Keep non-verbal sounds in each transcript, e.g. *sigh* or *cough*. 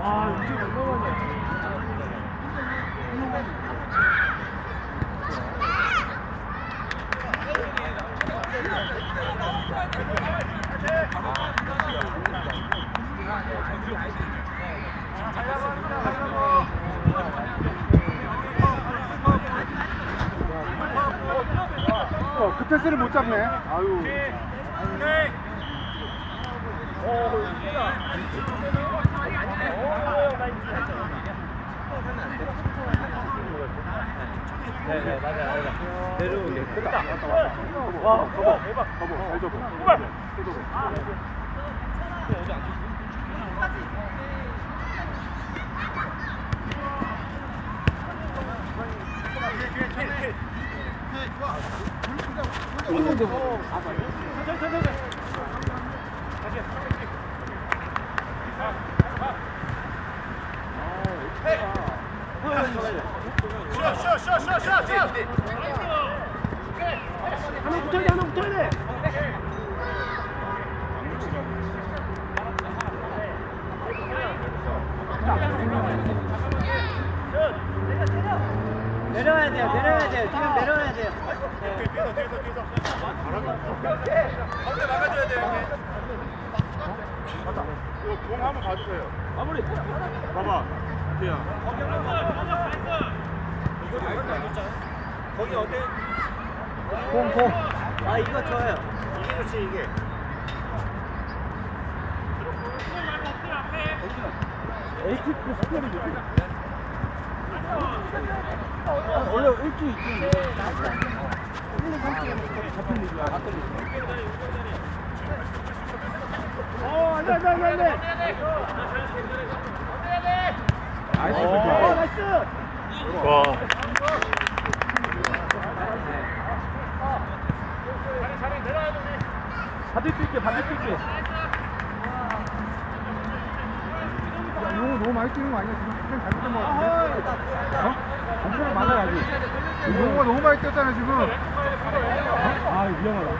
와, 이게 어, 그 패스를 못 잡네. 아유. 네네 맞아 맞아. 내려오는 게 크다. 와, 봐봐. 대박. 봐봐. 잘 접어. 잘 접어. 하나 붙어야 돼, 하나 붙어야 돼. 내려와야 돼요 내려와야 돼요 지금 내려와야 돼요. 가운데 막아줘야 돼요. 공 한번 봐주세요. 마무리. 봐봐. 뒤야. 거기 어때? 공, 공. 아 이거 좋아요. 이게 그렇지 이게. 에이티프 스펠이 좋지. 원래 일주 있지. 1, 2, 3주 잡힌 일이야. 어, 어, 너무 많이? 어? 뛰었잖아, 지금. 어? 아, 위험하다.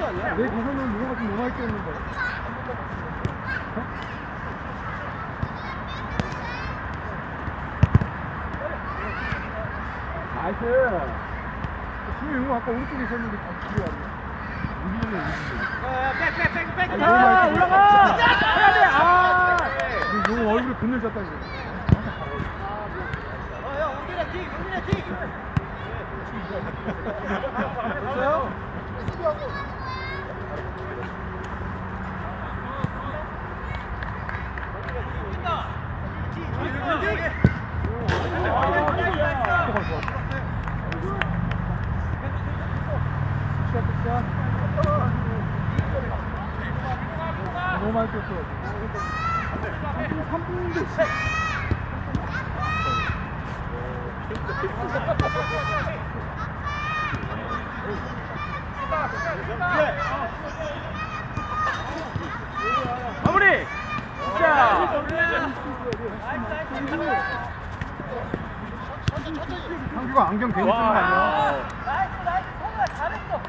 내 기준은 용호가 좀 너무 뛰었는데. 어? 나이스. 지금 용호 아까 오른쪽에 있었는데 뒤에 왔네. 우리는 우리는. 백백백백 아, 올라가. 해야 돼. 아. 용 얼굴에 그늘 졌다 이거. 어 형 우기라 킥 우기라 킥. 됐어요? 너무 많이 뛰었어. 3분인데. 마무리. 자. 상규가 안경 쓰는 거 아니야? 나이스 나이스 성아 잘했어.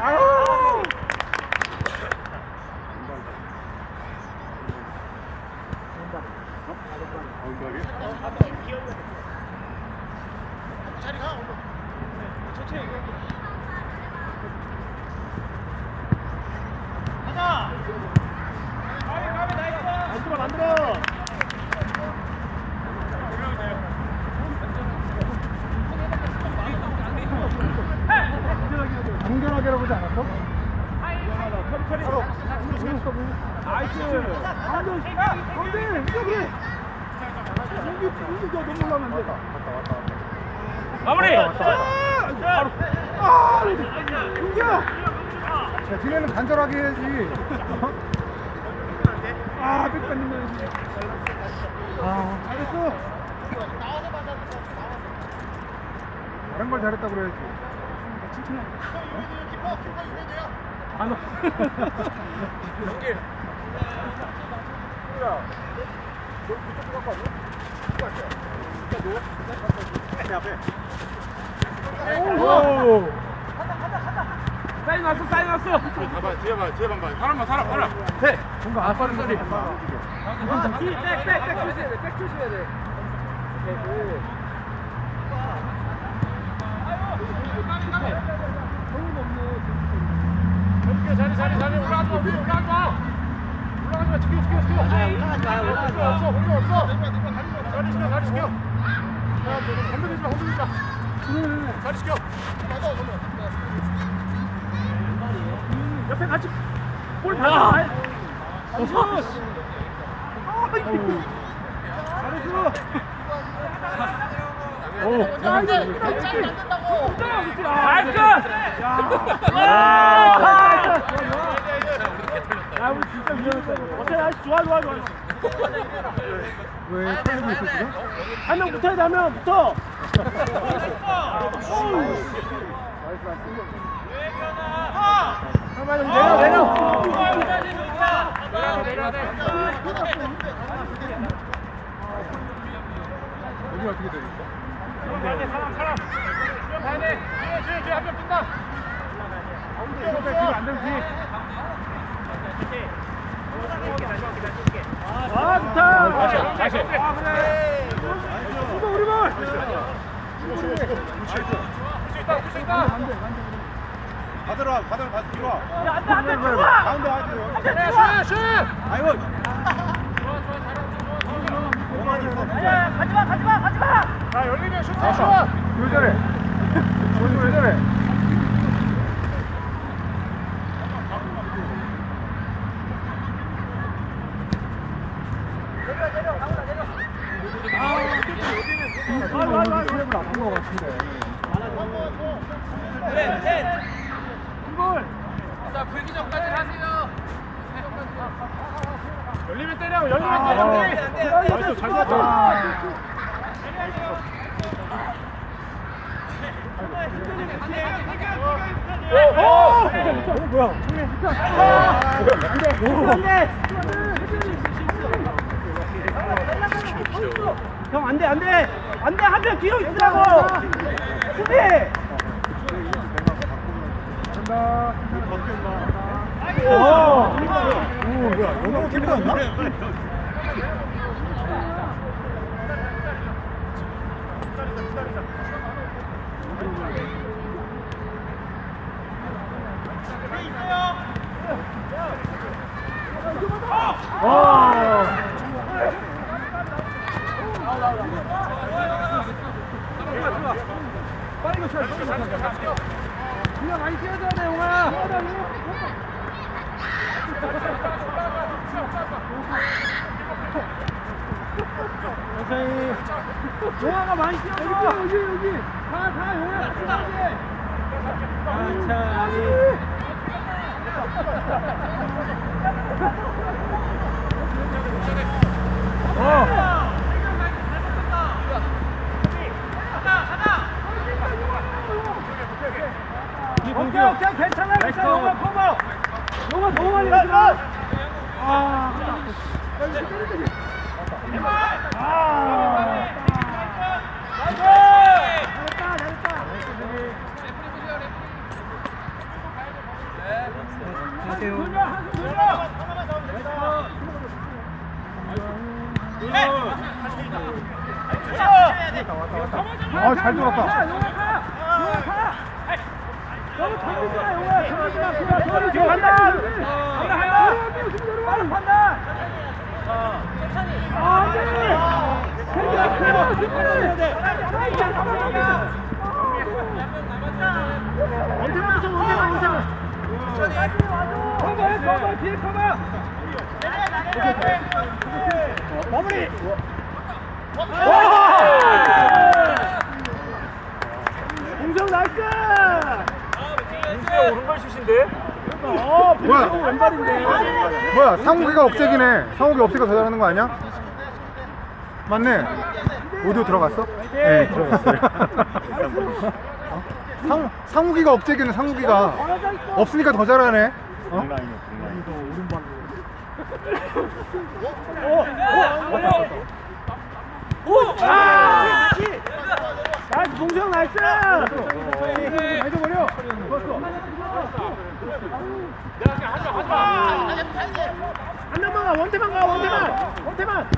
아유. 안들어 만들어. 공정하게 해보지 않았어? 나이스. 안돼, 안돼, 이거 그래. 이게 이게 너무 올라가면 안 돼. 마무리. 왔다. 바로. 아, 인기야. 자, 뒤에는 간절하게 해야지. 아, 백 받는다야지. 아, 잘했어. 다른 걸 잘했다 그래야지. 안 와. 연길. 야, 너 그쪽 갖고 왔니? 갖고 왔어. 일단 놓. 오. 사인 왔어 사인 왔어 봐봐, 뒤에 봐, 뒤에 봐. 사람만 사람, 사람. 네. 뭔가 안 빠른 소리. 백 백 백 조심해야 돼백 조심해야 돼 자리, 자리, 자리. 올라가지 마, 위에 올라가지 마. 올라가지 마, 지켜, 지켜, 지켜. 올라가지 마요, 올라가지 마. 없어, 공격 없어. 자리 시켜, 자리 저 건드리지 마, 건드리지 마. 자리 시켜. 옆에 같이 볼 받아 어서 오. 나이스 야, 우리 진짜 위험했다. 어때 나이스 좋아 좋아 좋아 왜 살리고 있어 지금? 한명 붙어야 돼 한명 붙어 내려 내려 여기 어떻게 되겠어? 사람, 사람. 한명 뛴다. 뒤에. 안 되지. 아 좋다 다시, 다시. 우리 우리 볼 볼수 있다, 볼수 있다. 받으러, 받으러 다시 들어와. 야, 안 돼 안 돼 들어와 가운데 와줘. 안돼 슛, 슛. 아이고. 야 가지 마 가지 마 가지마 자, 열리면 슛, 슛. 왜 저래? 왜 저래? 와, 와, 와. 체력을 아픈 것 같은데. 열리면 때려, 열리면 아, 때려. 안 돼, 나이스, 잘 봤다. 오! 오! 뭐야? 형 안돼 안돼 안돼 한 명 뒤로 있으라고 수비 간다. 오 오, 뭐야? 너무 기분났나? 와. 빨리 가, 빨리 가. 그냥 많이 뛰어줘야 돼, 용아가 많이 뛰어줘. 여기, 여기, 여기. 가, 가, 용아. 같이. 천천히. 어. 오케이 오케이 괜찮아 괜찮아 용아 커버 용아 너무 많이 갔어 아 아. 잘했다 잘했다 안녕하세요 아 잘 들었다 너무 던지지마 용아 들어가지마 그냥 들어가지 뒤로 간다 간다 간다 빠른 판단 아 안돼 생기 앞으로 해야 돼 원태만 좀 원태만 원태만 커버해 커버 뒤에 커버 마무리 공정 나이스 민수야 오른발 슛인데? 어, 뭐야? 배우 왼발인데. 뭐야 상욱이가 억제기네 상욱이 억제가 더 잘하는 거 아니야? 맞네 오디오 들어갔어? 네 들어갔어요 *laughs* 어? 상, 상욱이가 억제기는 상욱이가 없으니까 더 잘하네 어? 동라인이야, 동라인. 여기서 오른발로. 아! 나이스 봉수형 나이스 나이스 버려. 한 명만 가 원태만 가 원태만 원태만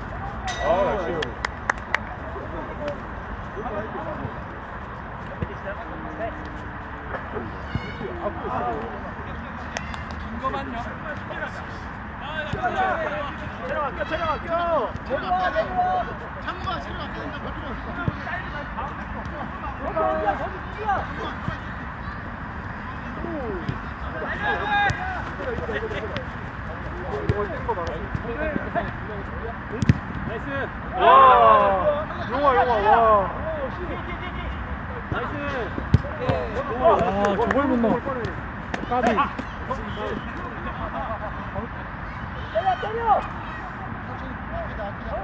체력 아 껴 체력 아 껴 와. 용화 용화 와. 아 저걸 못 넣어. 까비. 때려 때려!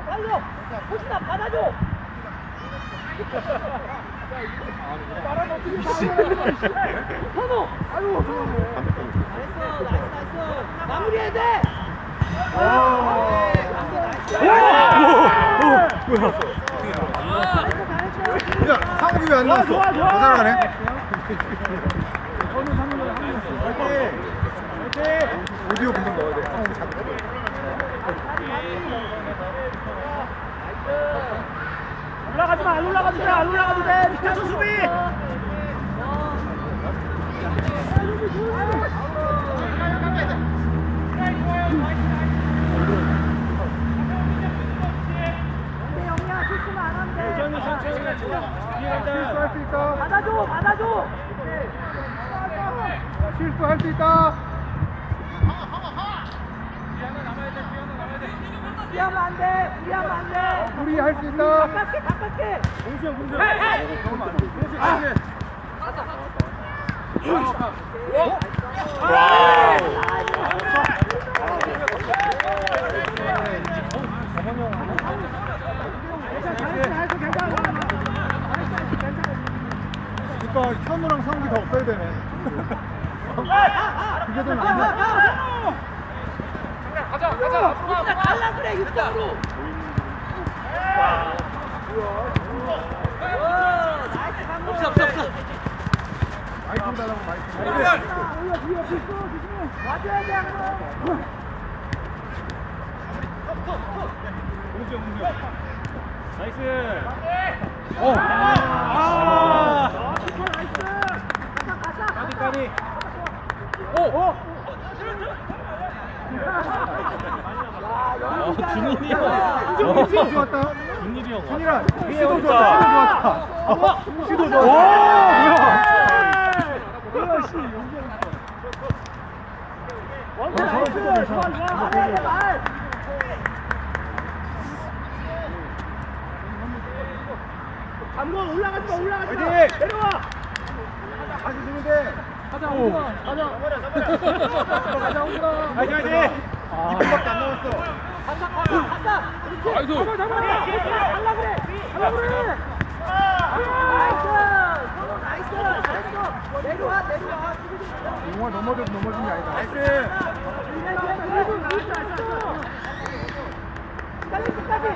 달려! 호진아 받아줘! 현우 아유 나이스 나이스 나이스 마무리해야 돼 와. 야 상욱이 왜안 나왔어? 좋아, 좋아. 못 살아가네. 오디오 분석 넣어야 돼. 상욱이 잡고. 올라가지 마, 안 올라가도 돼, 안 올라가도 돼. 밑에서 수비. 실수할 수 있다. 피하면 안 돼, 피하면 안 돼. 우리 할 수 있다. 가깝게, 가깝게. 봉수형, 봉수형. 그러니까 현우랑 상욱이 더 없어야 되네. 그게 *laughs* 더 낫네. 가자, 가자. 앞으로 가. 진짜 갈라 그래, 육점으로. 없어, 없어, 없어. 마이크 달라고 마이크. 와줘야 돼. 어. 아, 키퍼 나이스. 가자, 가자, 가자. 어, 시도 좋았다. 준일이 형. 준이라 시도 좋았다. 시도 좋았다. 어? 시도 좋았다. 뭐야? 원태 어, 나이스. 저거 좋아. 좋아. 말해, 말. 감독 올라가지 마, 올라가지 마. 내려와. 가자, 홍준아. 가자. 가자, 홍준아. 화이팅, 화이팅. 아, 2분밖에 안 남았어. 간다, 간다. 나이스. 잡아, 잡아. 갈라 그래. 갈라 그래. 나이스. 나이스. 잘했어. 내려와, 내려와. 용화 넘어져도 넘어진 게 아니다. 나이스. 끝까지, 끝까지.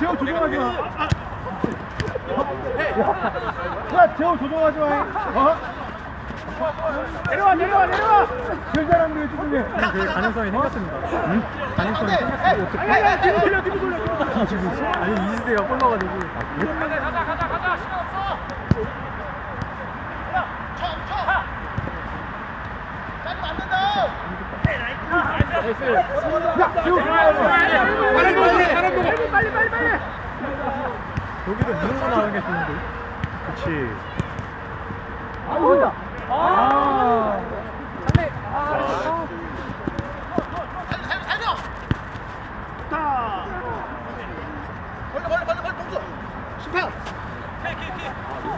재호 조종하지 마. 야, 재호 조종하지 마. 어? 내려와, 내려와, 내려와. 그 사람들이 조종해. 그 가능성이 생겼습니다. 응? 가능성이 생겼고 어떻게? 아니, 아니, 뒤로 돌려, 뒤로 돌려. 지금 있어? 아니 이지세가 꼴러가지고. 가자, 가자, 가자, 가자. 시간 없어. 야, 재호 조종하지 마. 빨리, 빨리, 빨리. 여기도 무슨 나오는 게 좋은데? 그치. 아우. 아. 좋다.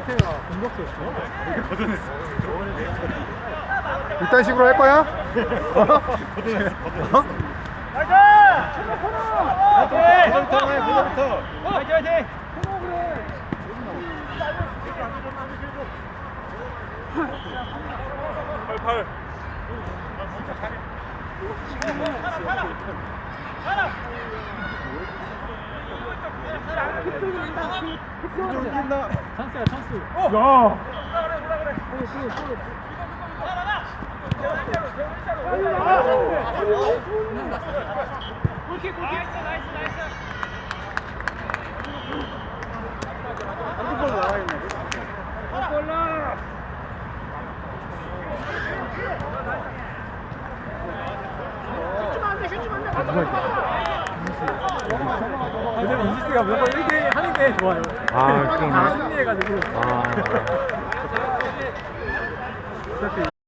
이태가 공격수였어. 이딴 식으로 할 거야? 어? 화이팅 화이팅 팔팔. 찬스야 찬스 야. 골킥 골킥 나이스 나이스 한두번 나와 있네. 요즘 이지스가 무조건 1대1 하는 게 좋아요 아, 그러네. 다 승리해가지고 아. 어차피